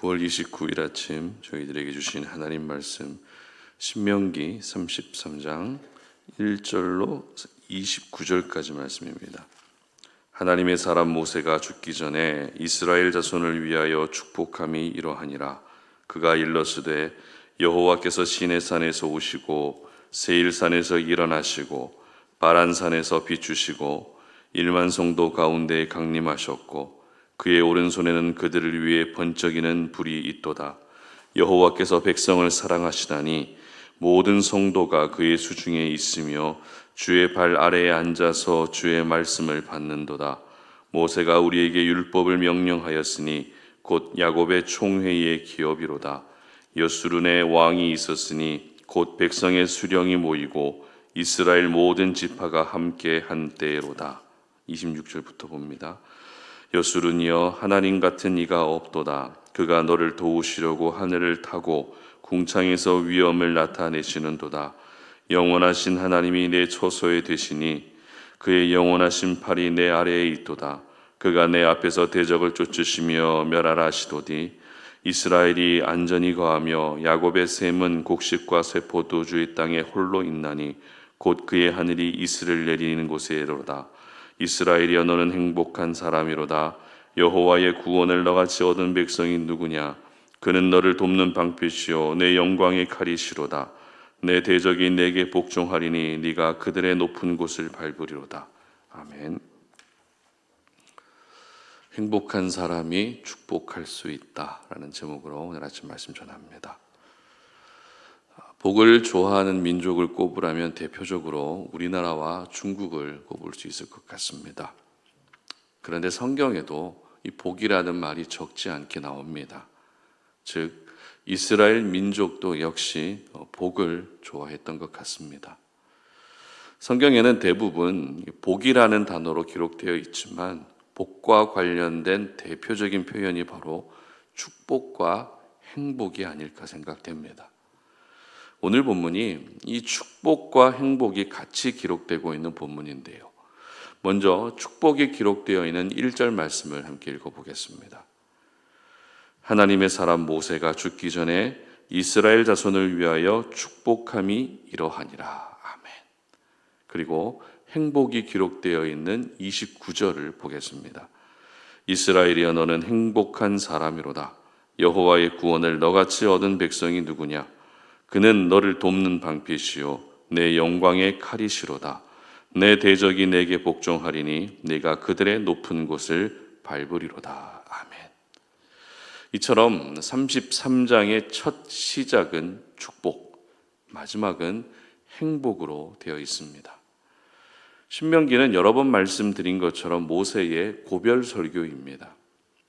9월 29일 아침 저희들에게 주신 하나님 말씀 신명기 33장 1절로 29절까지 말씀입니다. 하나님의 사람 모세가 죽기 전에 이스라엘 자손을 위하여 축복함이 이러하니라 그가 일러스되 여호와께서 시내 산에서 오시고 세일 산에서 일어나시고 바란 산에서 비추시고 일만 성도 가운데 강림하셨고 그의 오른손에는 그들을 위해 번쩍이는 불이 있도다. 여호와께서 백성을 사랑하시다니 모든 성도가 그의 수중에 있으며 주의 발 아래에 앉아서 주의 말씀을 받는도다. 모세가 우리에게 율법을 명령하였으니 곧 야곱의 총회의 기업이로다. 여수룬에 왕이 있었으니 곧 백성의 수령이 모이고 이스라엘 모든 지파가 함께 한 때로다. 26절부터 봅니다. 여수른이여 하나님 같은 이가 없도다. 그가 너를 도우시려고 하늘을 타고 궁창에서 위엄을 나타내시는도다. 영원하신 하나님이 내 처소에 되시니 그의 영원하신 팔이 내 아래에 있도다. 그가 내 앞에서 대적을 쫓으시며 멸하라 하시도디 이스라엘이 안전히 거하며 야곱의 샘은 곡식과 세포도 주의 땅에 홀로 있나니 곧 그의 하늘이 이슬을 내리는 곳에로다. 이스라엘이여 너는 행복한 사람이로다. 여호와의 구원을 너같이 얻은 백성이 누구냐? 그는 너를 돕는 방패시요 내 영광의 칼이시로다. 내 대적이 내게 복종하리니 네가 그들의 높은 곳을 밟으리로다. 아멘. 행복한 사람이 축복할 수 있다라는 제목으로 오늘 아침 말씀 전합니다. 복을 좋아하는 민족을 꼽으라면 대표적으로 우리나라와 중국을 꼽을 수 있을 것 같습니다. 그런데 성경에도 이 복이라는 말이 적지 않게 나옵니다. 즉, 이스라엘 민족도 역시 복을 좋아했던 것 같습니다. 성경에는 대부분 복이라는 단어로 기록되어 있지만 복과 관련된 대표적인 표현이 바로 축복과 행복이 아닐까 생각됩니다. 오늘 본문이 이 축복과 행복이 같이 기록되고 있는 본문인데요. 먼저 축복이 기록되어 있는 1절 말씀을 함께 읽어보겠습니다. 하나님의 사람 모세가 죽기 전에 이스라엘 자손을 위하여 축복함이 이러하니라. 아멘. 그리고 행복이 기록되어 있는 29절을 보겠습니다. 이스라엘이여 너는 행복한 사람이로다. 여호와의 구원을 너같이 얻은 백성이 누구냐? 그는 너를 돕는 방패시요 내 영광의 칼이시로다. 내 대적이 내게 복종하리니 네가 그들의 높은 곳을 밟으리로다. 아멘. 이처럼 33장의 첫 시작은 축복, 마지막은 행복으로 되어 있습니다. 신명기는 여러 번 말씀드린 것처럼 모세의 고별 설교입니다.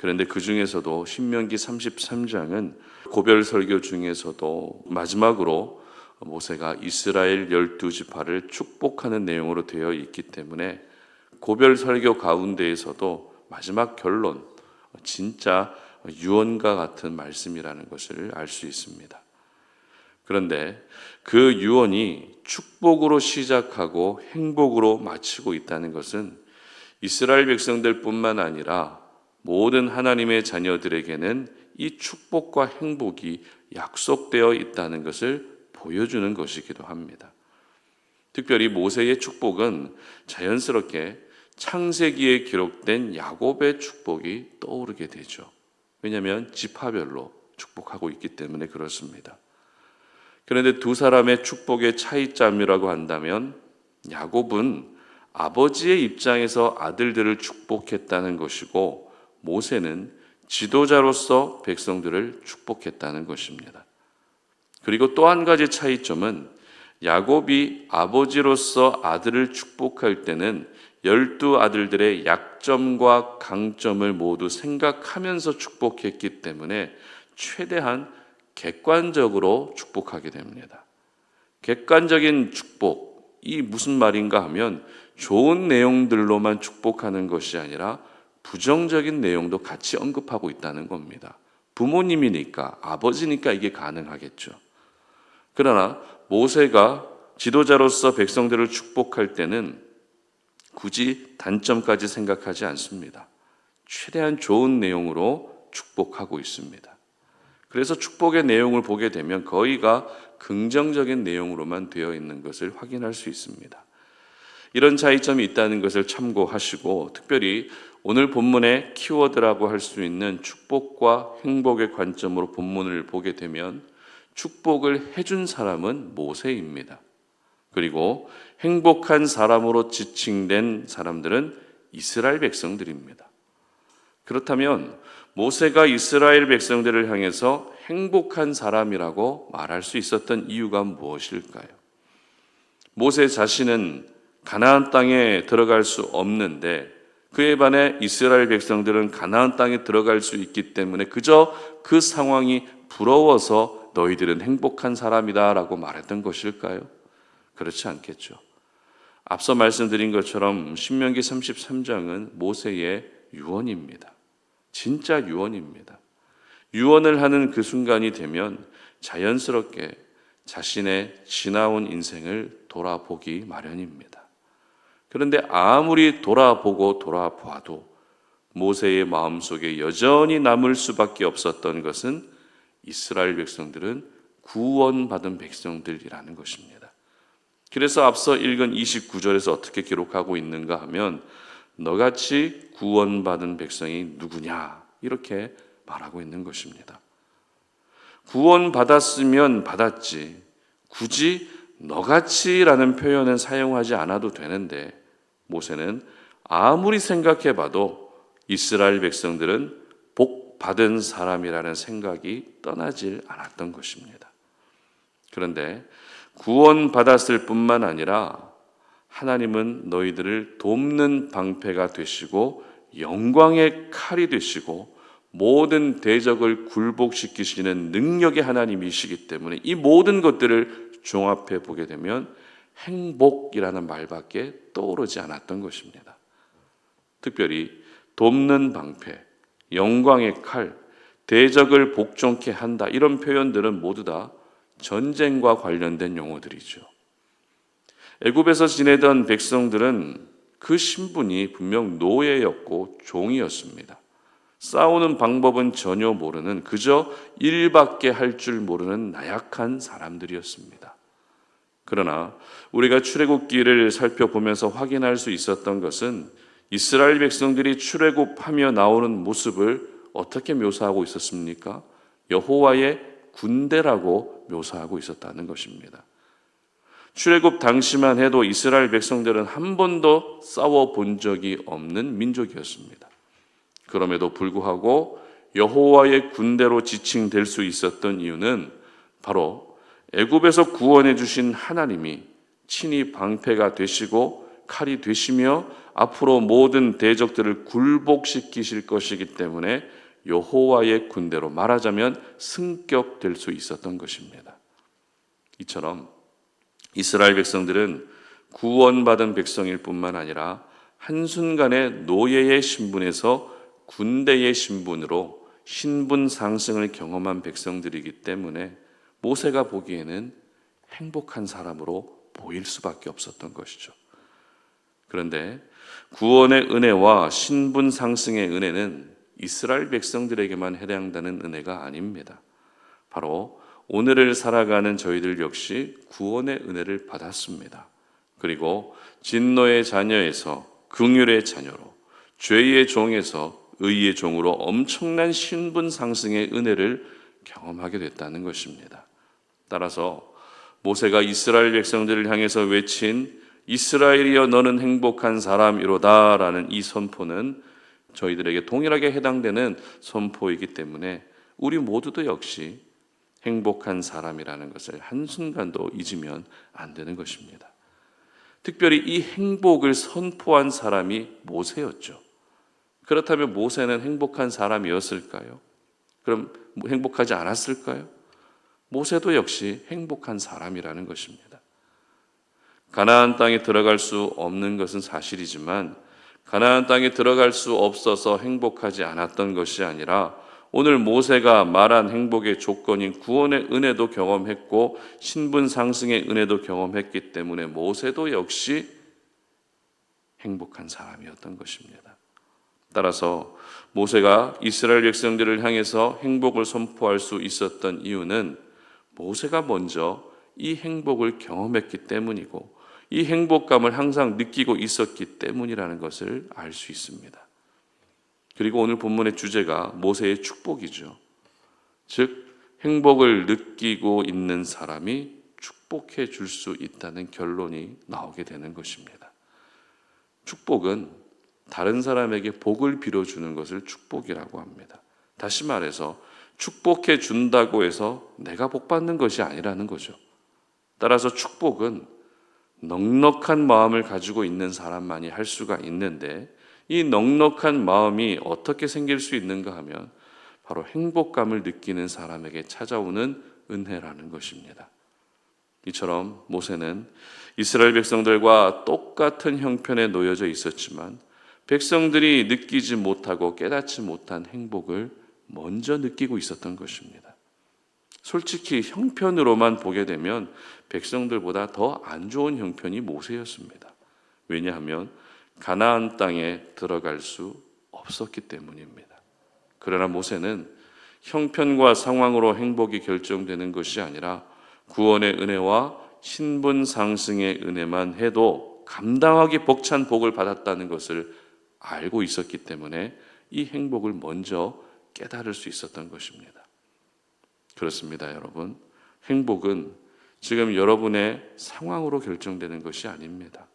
그런데 그 중에서도 신명기 33장은 고별 설교 중에서도 마지막으로 모세가 이스라엘 열두 지파를 축복하는 내용으로 되어 있기 때문에 고별 설교 가운데에서도 마지막 결론 진짜 유언과 같은 말씀이라는 것을 알 수 있습니다. 그런데 그 유언이 축복으로 시작하고 행복으로 마치고 있다는 것은 이스라엘 백성들뿐만 아니라 모든 하나님의 자녀들에게는 이 축복과 행복이 약속되어 있다는 것을 보여주는 것이기도 합니다. 특별히 모세의 축복은 자연스럽게 창세기에 기록된 야곱의 축복이 떠오르게 되죠. 왜냐하면 지파별로 축복하고 있기 때문에 그렇습니다. 그런데 두 사람의 축복의 차이점이라고 한다면 야곱은 아버지의 입장에서 아들들을 축복했다는 것이고 모세는 지도자로서 백성들을 축복했다는 것입니다. 그리고 또 한 가지 차이점은 야곱이 아버지로서 아들을 축복할 때는 열두 아들들의 약점과 강점을 모두 생각하면서 축복했기 때문에 최대한 객관적으로 축복하게 됩니다. 객관적인 축복, 이 무슨 말인가 하면 좋은 내용들로만 축복하는 것이 아니라 부정적인 내용도 같이 언급하고 있다는 겁니다. 부모님이니까, 아버지니까 이게 가능하겠죠. 그러나 모세가 지도자로서 백성들을 축복할 때는 굳이 단점까지 생각하지 않습니다. 최대한 좋은 내용으로 축복하고 있습니다. 그래서 축복의 내용을 보게 되면 거의가 긍정적인 내용으로만 되어 있는 것을 확인할 수 있습니다. 이런 차이점이 있다는 것을 참고하시고 특별히 오늘 본문의 키워드라고 할 수 있는 축복과 행복의 관점으로 본문을 보게 되면 축복을 해준 사람은 모세입니다. 그리고 행복한 사람으로 지칭된 사람들은 이스라엘 백성들입니다. 그렇다면 모세가 이스라엘 백성들을 향해서 행복한 사람이라고 말할 수 있었던 이유가 무엇일까요? 모세 자신은 가나안 땅에 들어갈 수 없는데 그에 반해 이스라엘 백성들은 가나안 땅에 들어갈 수 있기 때문에 그저 그 상황이 부러워서 너희들은 행복한 사람이다라고 말했던 것일까요? 그렇지 않겠죠. 앞서 말씀드린 것처럼 신명기 33장은 모세의 유언입니다. 진짜 유언입니다. 유언을 하는 그 순간이 되면 자연스럽게 자신의 지나온 인생을 돌아보기 마련입니다. 그런데 아무리 돌아보고 돌아봐도 모세의 마음속에 여전히 남을 수밖에 없었던 것은 이스라엘 백성들은 구원받은 백성들이라는 것입니다. 그래서 앞서 읽은 29절에서 어떻게 기록하고 있는가 하면 너같이 구원받은 백성이 누구냐 이렇게 말하고 있는 것입니다. 구원받았으면 받았지 굳이 너같이라는 표현은 사용하지 않아도 되는데 모세는 아무리 생각해 봐도 이스라엘 백성들은 복 받은 사람이라는 생각이 떠나질 않았던 것입니다. 그런데 구원받았을 뿐만 아니라 하나님은 너희들을 돕는 방패가 되시고 영광의 칼이 되시고 모든 대적을 굴복시키시는 능력의 하나님이시기 때문에 이 모든 것들을 종합해 보게 되면 행복이라는 말밖에 떠오르지 않았던 것입니다. 특별히 돕는 방패, 영광의 칼, 대적을 복종케 한다 이런 표현들은 모두 다 전쟁과 관련된 용어들이죠. 애굽에서 지내던 백성들은 그 신분이 분명 노예였고 종이었습니다. 싸우는 방법은 전혀 모르는 그저 일밖에 할 줄 모르는 나약한 사람들이었습니다. 그러나 우리가 출애굽기를 살펴보면서 확인할 수 있었던 것은 이스라엘 백성들이 출애굽하며 나오는 모습을 어떻게 묘사하고 있었습니까? 여호와의 군대라고 묘사하고 있었다는 것입니다. 출애굽 당시만 해도 이스라엘 백성들은 한 번도 싸워 본 적이 없는 민족이었습니다. 그럼에도 불구하고 여호와의 군대로 지칭될 수 있었던 이유는 바로 애굽에서 구원해 주신 하나님이 친히 방패가 되시고 칼이 되시며 앞으로 모든 대적들을 굴복시키실 것이기 때문에 여호와의 군대로 말하자면 승격될 수 있었던 것입니다. 이처럼 이스라엘 백성들은 구원받은 백성일 뿐만 아니라 한순간에 노예의 신분에서 군대의 신분으로 신분 상승을 경험한 백성들이기 때문에 모세가 보기에는 행복한 사람으로 보일 수밖에 없었던 것이죠. 그런데 구원의 은혜와 신분 상승의 은혜는 이스라엘 백성들에게만 해당되는 은혜가 아닙니다. 바로 오늘을 살아가는 저희들 역시 구원의 은혜를 받았습니다. 그리고 진노의 자녀에서 긍휼의 자녀로 죄의 종에서 의의 종으로 엄청난 신분 상승의 은혜를 경험하게 됐다는 것입니다. 따라서 모세가 이스라엘 백성들을 향해서 외친 이스라엘이여 너는 행복한 사람이로다라는 이 선포는 저희들에게 동일하게 해당되는 선포이기 때문에 우리 모두도 역시 행복한 사람이라는 것을 한순간도 잊으면 안 되는 것입니다. 특별히 이 행복을 선포한 사람이 모세였죠. 그렇다면 모세는 행복한 사람이었을까요? 그럼 뭐 행복하지 않았을까요? 모세도 역시 행복한 사람이라는 것입니다. 가나안 땅에 들어갈 수 없는 것은 사실이지만 가나안 땅에 들어갈 수 없어서 행복하지 않았던 것이 아니라 오늘 모세가 말한 행복의 조건인 구원의 은혜도 경험했고 신분 상승의 은혜도 경험했기 때문에 모세도 역시 행복한 사람이었던 것입니다. 따라서 모세가 이스라엘 백성들을 향해서 행복을 선포할 수 있었던 이유는 모세가 먼저 이 행복을 경험했기 때문이고 이 행복감을 항상 느끼고 있었기 때문이라는 것을 알 수 있습니다. 그리고 오늘 본문의 주제가 모세의 축복이죠. 즉 행복을 느끼고 있는 사람이 축복해 줄 수 있다는 결론이 나오게 되는 것입니다. 축복은 다른 사람에게 복을 빌어주는 것을 축복이라고 합니다. 다시 말해서 축복해 준다고 해서 내가 복 받는 것이 아니라는 거죠. 따라서 축복은 넉넉한 마음을 가지고 있는 사람만이 할 수가 있는데 이 넉넉한 마음이 어떻게 생길 수 있는가 하면 바로 행복감을 느끼는 사람에게 찾아오는 은혜라는 것입니다. 이처럼 모세는 이스라엘 백성들과 똑같은 형편에 놓여져 있었지만 백성들이 느끼지 못하고 깨닫지 못한 행복을 먼저 느끼고 있었던 것입니다. 솔직히 형편으로만 보게 되면 백성들보다 더 안 좋은 형편이 모세였습니다. 왜냐하면 가나안 땅에 들어갈 수 없었기 때문입니다. 그러나 모세는 형편과 상황으로 행복이 결정되는 것이 아니라 구원의 은혜와 신분 상승의 은혜만 해도 감당하기 벅찬 복을 받았다는 것을 알고 있었기 때문에 이 행복을 먼저 깨달을 수 있었던 것입니다. 그렇습니다, 여러분. 행복은 지금 여러분의 상황으로 결정되는 것이 아닙니다.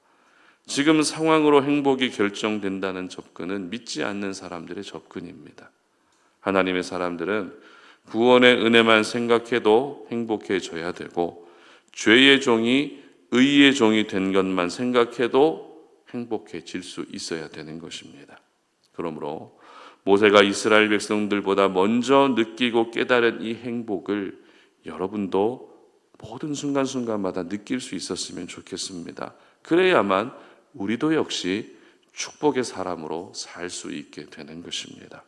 지금 상황으로 행복이 결정된다는 접근은 믿지 않는 사람들의 접근입니다. 하나님의 사람들은 구원의 은혜만 생각해도 행복해져야 되고 죄의 종이 의의 종이 된 것만 생각해도 행복해질 수 있어야 되는 것입니다. 그러므로 모세가 이스라엘 백성들보다 먼저 느끼고 깨달은 이 행복을 여러분도 모든 순간순간마다 느낄 수 있었으면 좋겠습니다. 그래야만 우리도 역시 축복의 사람으로 살 수 있게 되는 것입니다.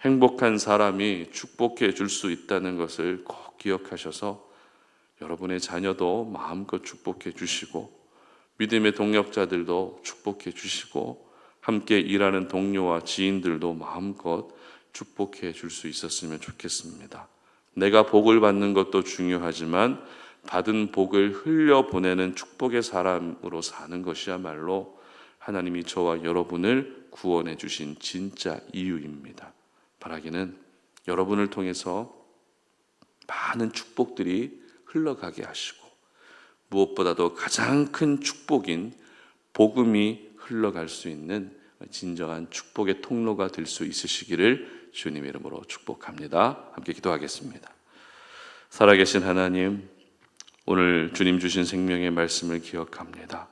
행복한 사람이 축복해 줄 수 있다는 것을 꼭 기억하셔서 여러분의 자녀도 마음껏 축복해 주시고 믿음의 동력자들도 축복해 주시고 함께 일하는 동료와 지인들도 마음껏 축복해 줄 수 있었으면 좋겠습니다. 내가 복을 받는 것도 중요하지만 받은 복을 흘려 보내는 축복의 사람으로 사는 것이야말로 하나님이 저와 여러분을 구원해 주신 진짜 이유입니다. 바라기는 여러분을 통해서 많은 축복들이 흘러가게 하시고 무엇보다도 가장 큰 축복인 복음이 흘러갈 수 있는 진정한 축복의 통로가 될 수 있으시기를 주님의 이름으로 축복합니다. 함께 기도하겠습니다. 살아계신 하나님, 오늘 주님 주신 생명의 말씀을 기억합니다.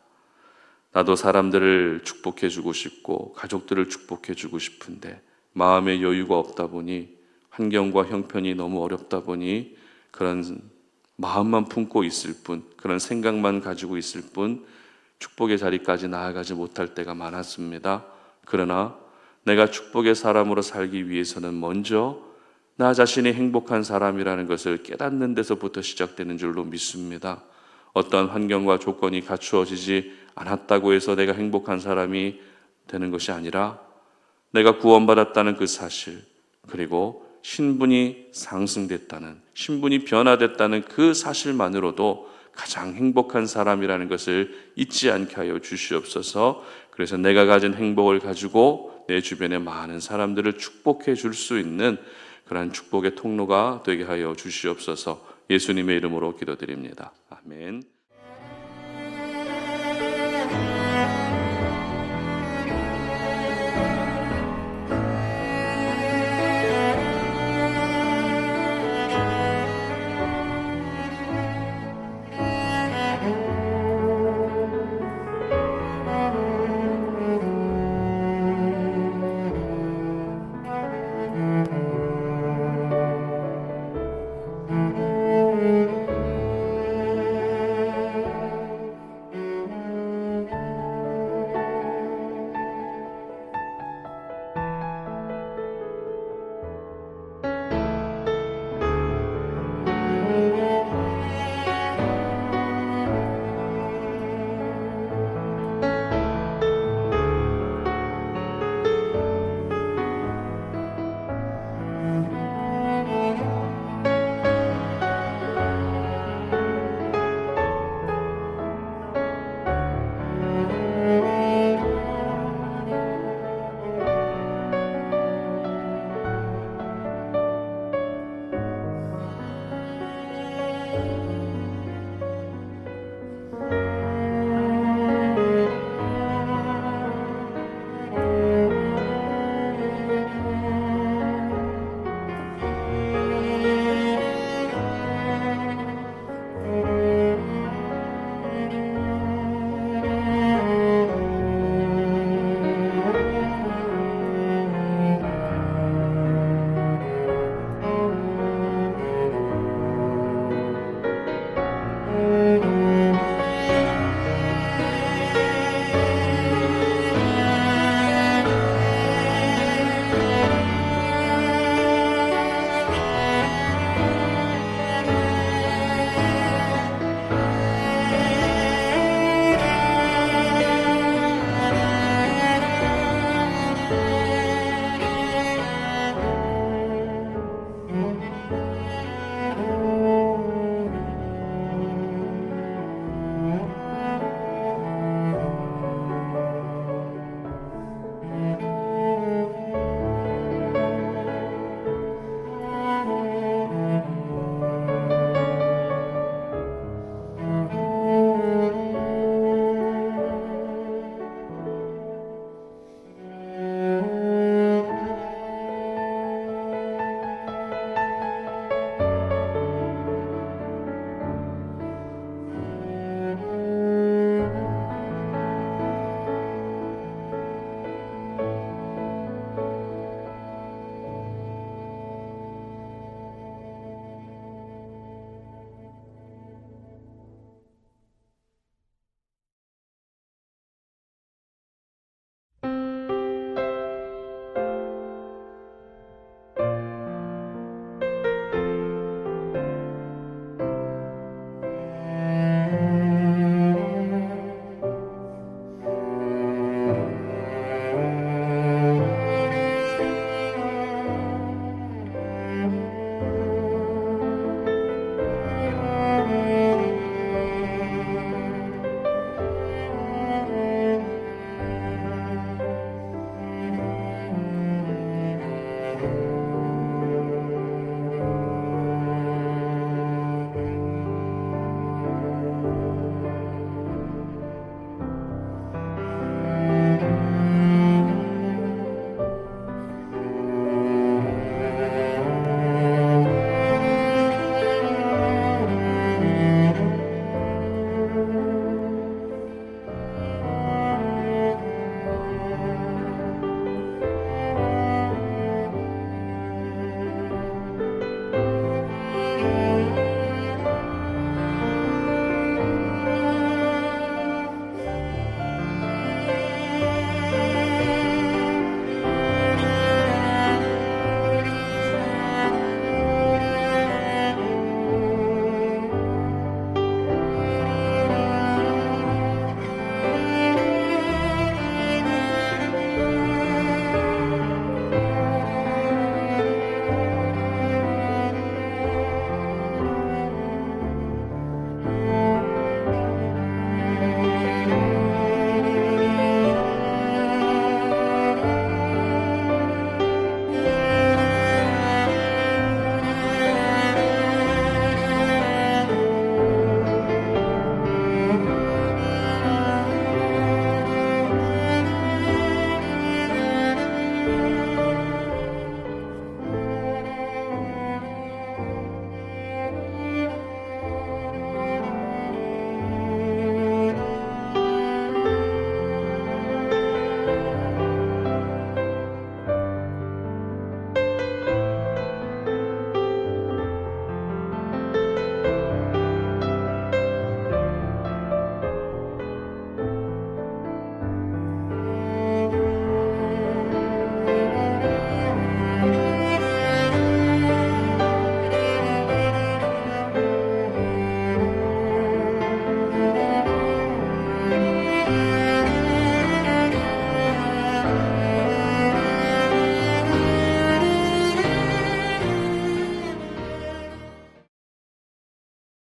나도 사람들을 축복해 주고 싶고 가족들을 축복해 주고 싶은데 마음의 여유가 없다 보니 환경과 형편이 너무 어렵다 보니 그런 마음만 품고 있을 뿐, 그런 생각만 가지고 있을 뿐, 축복의 자리까지 나아가지 못할 때가 많았습니다. 그러나 내가 축복의 사람으로 살기 위해서는 먼저 나 자신이 행복한 사람이라는 것을 깨닫는 데서부터 시작되는 줄로 믿습니다. 어떤 환경과 조건이 갖추어지지 않았다고 해서 내가 행복한 사람이 되는 것이 아니라 내가 구원받았다는 그 사실, 그리고 신분이 상승됐다는, 신분이 변화됐다는 그 사실만으로도 가장 행복한 사람이라는 것을 잊지 않게 하여 주시옵소서. 그래서 내가 가진 행복을 가지고 내 주변의 많은 사람들을 축복해 줄 수 있는 그러한 축복의 통로가 되게 하여 주시옵소서. 예수님의 이름으로 기도드립니다. 아멘.